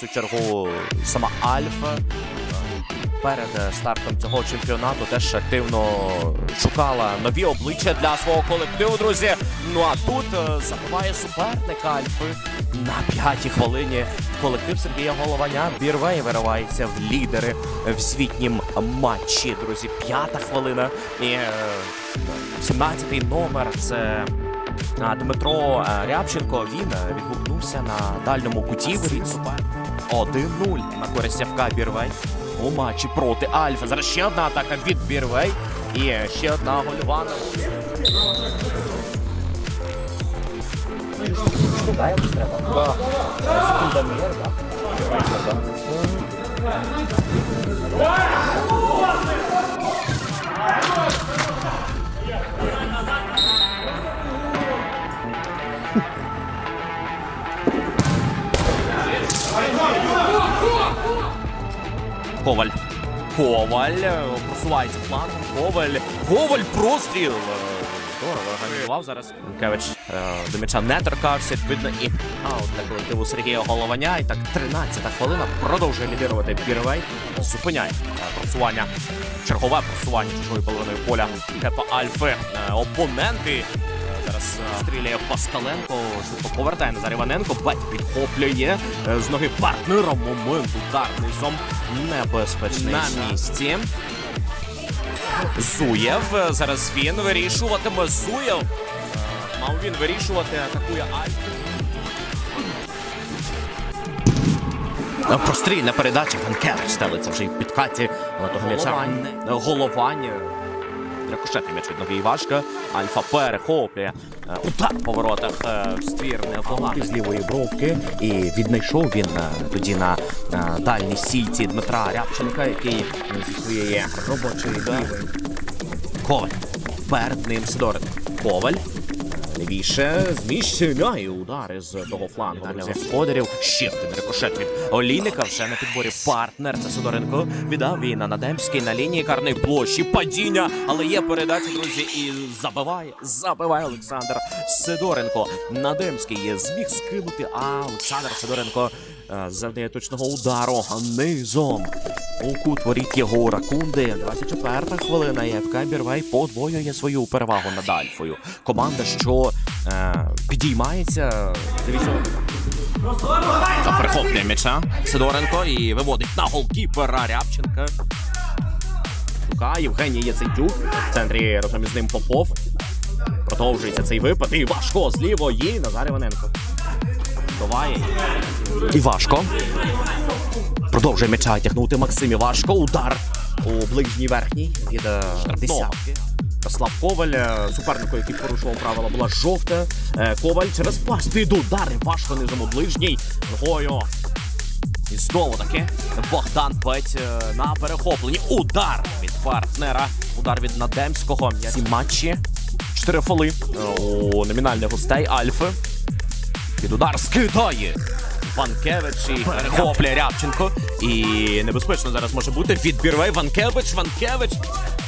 Цю чергову сама Альфа. Перед е, стартом цього чемпіонату теж активно шукала нові обличчя для свого колективу, друзі. Ну а тут е, забиває суперник Альфи на п'ятій хвилині. Колектив Сергія Голованя Бірвей виривається в лідери в світнім матчі. Друзі, п'ята хвилина. І е, 17-й номер це Дмитро е, Рябченко. Він е, відгукнувся на дальньому куті воріт супер. 1-0 на користь Бірвей у матчі проти Альфа. Зараз ще одна атака від Бірвей. І ще одна гольова. Да, якось треба. Секундомір, да. Коваль. Коваль е, просувається флангом. Коваль. Коваль простріл. Е, Здорово організував зараз. Кевич е, до м'яча не торкався. Видно і аут для колективу Сергія Голованя. І так 13-та хвилина продовжує лідирувати Бірвей. Зупиняє е, просування. Чергове просування чужої половиною поля Кепа Альфи. Е, Опоненти. Зараз е, стріляє Паскаленко, повертає Назар Іваненко, бать підхоплює е, з ноги партнера. Момент ударний зом небезпечний на місці. Зуєв. Зараз він вирішуватиме Зуєв. Е, Мав він вирішувати, атакує Альфи. Е, Прострільна передача Ванкевич ставиться вже й в підкаті на. Е, Головання. Рикошетний м'яч від ноги Івашка. Альфа перехоплює. Е, Удар по воротах е, в ствір непоганий з лівої бровки. І віднайшов він е, тоді на е, дальній сійці Дмитра Рябченка, який е, зі своєї робочої лівої. Коваль. Перед ним Сидорин. Коваль. Лівіше зміщення і удари з того флангу для господарів. Ще один рикошет від Олійника. Вже на підборі партнер. Це Сидоренко. Віддав він на Надемський на лінії карної площі. Падіння. Але є передача, друзі, і забиває. Забиває Олександр Сидоренко. Надемський зміг скинути. А Олександр Сидоренко е, завдає точного удару низом. У кут воріт Єгора Кунди. 24 хвилина. ФК Бірвей подвоює свою перевагу над Альфою. Команда, що е, підіймається. Дивіться. Та перехоплює м'яча Сидоренко і виводить на голкіпера Рябченка. Лука, Євгеній Яцентюк. В центрі разом із ним Попов. Продовжується цей випад. І важко з лівої Назар Іваненко. І важко. Продовжує м'яча тягнути Максим Івашко. Удар у ближній верхній від е, десятки. Коваль, е, супернику, який порушував правила, була жовта. Е, Коваль через пас під удар. Важко низом у ближній. Ногою. І знову таки Богдан Петь на перехопленні. Удар від партнера. Удар від Надемського. Ці матчі. Чотири фоли у номінальних гостей Альфи. Під удар скидає. Ванкевич і перехоплює Рябченко. І небезпечно зараз може бути від Бірвей. Ванкевич, Ванкевич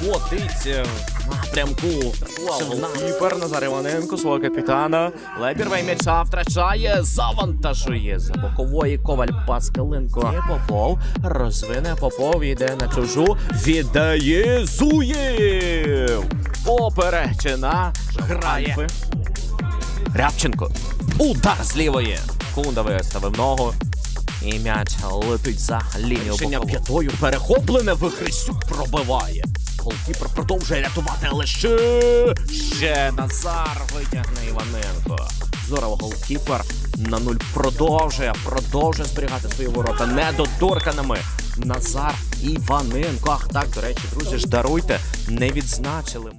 котить е, напрямку. Кіпер Назар Іваненко, свого капітана. Лебірвей м'яча втрачає, завантажує за бокової коваль Паскаленко. І Попов розвине Попов, йде на чужу, віддає Зуєв. Поперечина грає. Рябченко. Удар з лівої. Кунда виставив ногу. І м'яч летить за лінію. Рішення п'ятою перехоплене Вихрестюк пробиває. Голкіпер продовжує рятувати, але ще ще Назар витягне Іваненко. Здорово, голкіпер на нуль продовжує, продовжує зберігати свої ворота недоторканими. Назар Іваненко. Ах, так, до речі, друзі ж даруйте, не відзначили. ми.